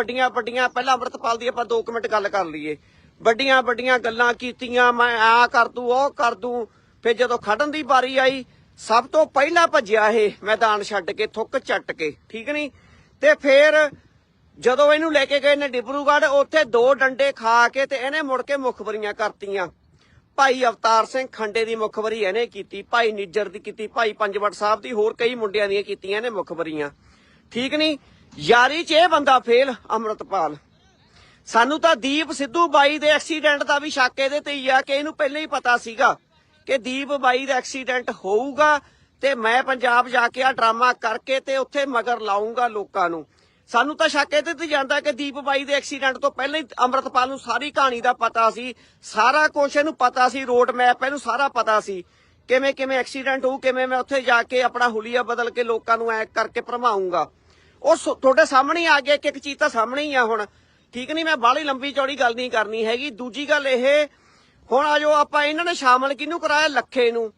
ਵੱਡੀਆਂ ਵੱਡੀਆਂ, ਪਹਿਲਾਂ ਅੰਮ੍ਰਿਤਪਾਲ ਦੀ ਆਪਾਂ 2 ਮਿੰਟ ਗੱਲ ਕਰ ਲਈਏ। ਵੱਡੀਆਂ ਵੱਡੀਆਂ ਗੱਲਾਂ ਕੀਤੀਆਂ, ਮੈਂ ਆ ਕਰ ਦੂੰ, ਉਹ ਕਰ ਦੂੰ। ਫਿਰ ਜਦੋਂ ਖੜਨ ਦੀ ਵਾਰੀ ਆਈ, ਸਭ ਤੋਂ ਪਹਿਲਾਂ ਭੱਜਿਆ ਇਹ ਮੈਦਾਨ ਛੱਡ ਕੇ, ਥੁੱਕ ਚੱਟ ਕੇ, ਠੀਕ ਨਹੀਂ ਤੇ ਫਿਰ ਜਦੋਂ ਇਹਨੂੰ ਲੈ ਕੇ ਗਏ ਨੇ ਡਿਬਰੂਗੜ੍ਹ, ਉੱਥੇ ਦੋ ਡੰਡੇ ਖਾ ਕੇ ਤੇ ਇਹਨੇ ਮੁੜ ਕੇ ਮੁਖਬਰੀਆਂ ਕਰਤੀਆਂ। ਭਾਈ ਅਵਤਾਰ ਸਿੰਘ ਖੰਡੇ ਦੀ ਮੁਖਬਰੀ ਇਹਨੇ ਕੀਤੀ, ਭਾਈ ਨਿੱਜਰ ਦੀ ਕੀਤੀ, ਭਾਈ ਪੰਜਵਟ ਸਾਹਿਬ ਦੀ, ਹੋਰ ਕਈ ਮੁੰਡਿਆਂ ਦੀਆਂ ਕੀਤੀਆਂ ਇਹਨੇ ਮੁਖਬਰੀਆਂ ਠੀਕ ਨਹੀਂ ਯਾਰੀ 'ਚ ਇਹ ਬੰਦਾ ਫੇਲ, ਅਮਰਤਪਾਲ। ਸਾਨੂੰ ਤਾਂ ਦੀਪ ਸਿੱਧੂ ਬਾਈ ਦੇ ਐਕਸੀਡੈਂਟ ਦਾ ਵੀ ਸ਼ੱਕ ਇਹਦੇ ਤੇ ਹੀ ਆ ਕਿ ਇਹਨੂੰ ਪਹਿਲਾਂ ਹੀ ਪਤਾ ਸੀਗਾ ਕਿ ਦੀਪ ਬਾਈ ਦਾ ਐਕਸੀਡੈਂਟ ਹੋਊਗਾ ਤੇ ਮੈਂ ਪੰਜਾਬ ਜਾ ਕੇ ਆ ਡਰਾਮਾ ਕਰਕੇ ਤੇ ਉੱਥੇ ਮਗਰ ਲਾਉਂਗਾ ਲੋਕਾਂ ਨੂੰ। ਸਾਨੂੰ ਤਾਂ ਸ਼ੱਕ ਇਹਦੇ ਤੇ ਜਾਂਦਾ ਕਿ ਦੀਪ ਬਾਈ ਦੇ ਐਕਸੀਡੈਂਟ ਤੋਂ ਪਹਿਲਾਂ ਹੀ ਅੰਮ੍ਰਿਤਪਾਲ ਨੂੰ ਸਾਰੀ ਕਹਾਣੀ ਦਾ ਪਤਾ ਸੀ, ਸਾਰਾ ਕੁਝ ਇਹਨੂੰ ਪਤਾ ਸੀ ਰੋਡ ਮੈਪ ਇਹਨੂੰ ਸਾਰਾ ਪਤਾ ਸੀ। ਕਿਵੇਂ ਕਿਵੇਂ ਐਕਸੀਡੈਂਟ ਹੋਊ, ਕਿਵੇਂ ਮੈਂ ਉੱਥੇ ਜਾ ਕੇ ਆਪਣਾ ਹੁਲੀਆ ਬਦਲ ਕੇ ਲੋਕਾਂ ਨੂੰ ਐ ਕਰਕੇ ਭਰਮਾਉਂਗਾ ਉਹ ਤੁਹਾਡੇ ਸਾਹਮਣੇ ਆ ਗਿਆ ਕਿ ਇੱਕ ਚੀਜ਼ ਤਾਂ ਸਾਹਮਣੇ ਹੀ ਆ ਹੁਣ। ਠੀਕ ਨਹੀਂ, ਮੈਂ ਬਾਹਲੀ ਲੰਬੀ ਚੌੜੀ ਗੱਲ ਨਹੀਂ ਕਰਨੀ ਹੈਗੀ। ਦੂਜੀ ਗੱਲ ਇਹ, ਹੁਣ ਆ ਆਪਾਂ ਇਹਨਾਂ ਨੇ ਸ਼ਾਮਲ ਕਿਹਨੂੰ ਕਰਾਇਆ? ਲੱਖੇ ਨੂੰ।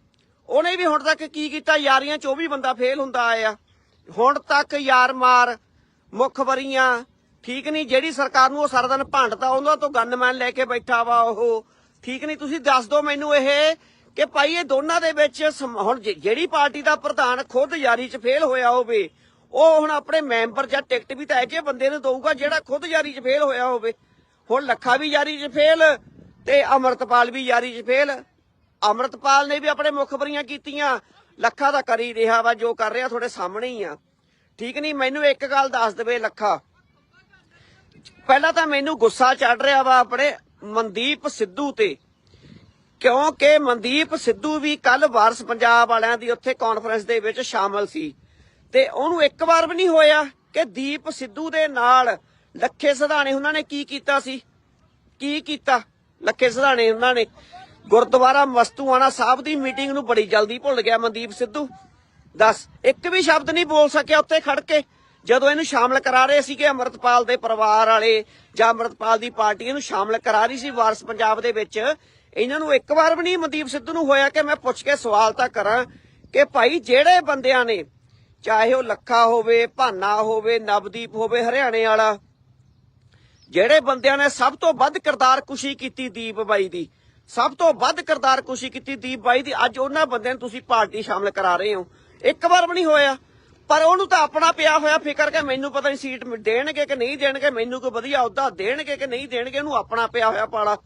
ਉਹਨੇ ਵੀ ਹੁਣ ਤੱਕ ਕੀ ਕੀਤਾ? ਯਾਰੀਆਂ 24 ਬੰਦਾ ਫੇਲ ਹੁੰਦਾ ਆਇਆ। ਹੁਣ ਤੱਕ ਯਾਰ ਮਾਰ, ਮੁੱਖ ਵਰੀਆਂ, ਠੀਕ ਨਹੀਂ, ਜਿਹੜੀ ਸਰਕਾਰ ਨੂੰ ਉਹ ਸਾਰਾ ਦਿਨ ਭੰਡਦਾ, ਉਹਨਾਂ ਤੋਂ ਗਨਮੈਨ ਲੈ ਕੇ ਬੈਠਾ ਵਾ ਉਹ। ਠੀਕ ਨਹੀਂ, ਤੁਸੀਂ ਦੱਸ ਦਿਓ ਮੈਨੂੰ ਇਹ ਕਿ ਭਾਈ ਇਹ ਦੋਨਾਂ ਦੇ ਵਿੱਚ ਹੁਣ ਜਿਹੜੀ ਪਾਰਟੀ ਦਾ ਪ੍ਰਧਾਨ ਖੁਦ ਯਾਰੀ 'ਚ ਫੇਲ ਹੋਇਆ ਹੋਵੇ ਉਹ ਹੁਣ ਆਪਣੇ ਮੈਂਬਰ ਜਾਂ ਟਿਕਟ ਵੀ ਤਾਂ ਇਹ ਜਿਹੇ ਬੰਦੇ ਨੂੰ ਦਊਗਾ ਜਿਹੜਾ ਖੁਦ ਯਾਰੀ 'ਚ ਫੇਲ ਹੋਇਆ ਹੋਵੇ। ਹੁਣ ਲੱਖਾ ਵੀ ਯਾਰੀ 'ਚ ਫੇਲ ਤੇ ਅਮਰਤਪਾਲ ਵੀ ਯਾਰੀ 'ਚ ਫੇਲ ਅਮਰਤਪਾਲ ਨੇ ਵੀ ਆਪਣੇ ਮੁਖਬਰੀਆਂ ਕੀਤੀਆਂ। ਲੱਖਾ ਦਾ ਕਰੀ ਰਿਹਾ ਵਾ, ਜੋ ਕਰ ਰਿਹਾ ਤੁਹਾਡੇ ਸਾਹਮਣੇ ਹੀ ਆ। ਠੀਕ ਨਹੀਂ? ਮੈਨੂੰ ਇੱਕ ਗੱਲ ਦੱਸ ਦੇਵੇ ਲੱਖਾ। ਪਹਿਲਾਂ ਤਾਂ ਮੈਨੂੰ ਗੁੱਸਾ ਚੜ ਰਿਹਾ ਵਾ ਆਪਣੇ ਮਨਦੀਪ ਸਿੱਧੂ ਤੇ। ਕਿਉਂਕਿ ਮਨਦੀਪ ਸਿੱਧੂ ਵੀ ਕੱਲ ਵਾਰਸ ਪੰਜਾਬ ਵਾਲਿਆਂ ਦੀ ਉੱਥੇ ਕਾਨਫਰੰਸ ਦੇ ਵਿੱਚ ਸ਼ਾਮਲ ਸੀ। ਤੇ ਉਹਨੂੰ ਇੱਕ ਵਾਰ ਵੀ ਨਹੀਂ ਹੋਇਆ ਕਿ ਦੀਪ ਸਿੱਧੂ ਦੇ ਨਾਲ ਲੱਖੇ ਸਧਾਣੇ ਉਹਨਾਂ ਨੇ ਕੀ ਕੀਤਾ ਸੀ? ਕੀ ਕੀਤਾ? ਲੱਖੇ ਸਧਾਣੇ ਉਹਨਾਂ ਨੇ ਗੁਰਦੁਆਰਾ ਮਸਤੂਆਣਾ ਸਾਹਿਬ ਦੀ ਮੀਟਿੰਗ ਨੂੰ ਬੜੀ ਜਲਦੀ ਭੁੱਲ ਗਿਆ ਮਨਦੀਪ ਸਿੱਧੂ। ਦੱਸ, ਇੱਕ ਵੀ ਸ਼ਬਦ ਨਹੀਂ ਬੋਲ ਸਕਿਆ ਉੱਥੇ ਖੜ ਕੇ। ਜਦੋਂ ਇਹਨੂੰ ਸ਼ਾਮਲ ਕਰਾ ਰਹੇ ਸੀਗੇ ਕਿ ਅਮਰਤਪਾਲ ਦੇ ਪਰਿਵਾਰ ਵਾਲੇ ਜਾਂ ਅਮਰਤਪਾਲ ਦੀ ਪਾਰਟੀ ਇਹਨੂੰ ਸ਼ਾਮਲ ਕਰਾ ਰਹੀ ਸੀ ਵਾਰਸ ਪੰਜਾਬ ਦੇ ਵਿੱਚ, ਇਹਨਾਂ ਨੂੰ ਇੱਕ ਵਾਰ ਵੀ ਨਹੀਂ ਮਨਦੀਪ ਸਿੱਧੂ ਨੂੰ ਹੋਇਆ ਕਿ ਮੈਂ ਪੁੱਛ ਕੇ ਸਵਾਲ ਤਾਂ ਕਰਾਂ ਕਿ ਭਾਈ ਜਿਹੜੇ ਬੰਦਿਆਂ ਨੇ ਚਾਹੇ ਉਹ ਲੱਖਾ ਹੋਵੇ, ਭਾਨਾ ਹੋਵੇ, ਨਵਦੀਪ ਹੋਵੇ, ਹਰਿਆਣੇ ਵਾਲਾ। ਜਿਹੜੇ ਬੰਦਿਆਂ ਨੇ ਸਭ ਤੋਂ ਵੱਧ ਕਿਰਦਾਰ ਕੁਸ਼ੀ ਕੀਤੀ ਦੀਪ ਬਾਈ ਦੀ। ਸਭ ਤੋਂ ਵੱਧ ਕਿਰਦਾਰ ਕੁਸ਼ੀ ਕੀਤੀ ਦੀਪ ਬਾਈ ਦੀ। ਅੱਜ ਉਹਨਾਂ ਬੰਦਿਆਂ ਨੂੰ ਤੁਸੀਂ ਪਾਰਟੀ ਸ਼ਾਮਲ ਕਰਾ ਰਹੇ ਹੋ। ਇੱਕ ਵਾਰ ਵੀ ਨਹੀਂ ਹੋਇਆ। ਪਰ ਉਹਨੂੰ ਤਾਂ ਆਪਣਾ ਪਿਆ ਹੋਇਆ ਫਿਕਰ ਕਿ ਮੈਨੂੰ ਪਤਾ ਨਹੀਂ ਸੀਟ ਦੇਣਗੇ ਕਿ ਨਹੀਂ ਦੇਣਗੇ, ਮੈਨੂੰ ਕੋਈ ਵਧੀਆ ਅਹੁਦਾ ਦੇਣਗੇ ਕਿ ਨਹੀਂ ਦੇਣਗੇ, ਉਹਨੂੰ ਆਪਣਾ ਪਿਆ ਹੋਇਆ ਪਾਲਾ।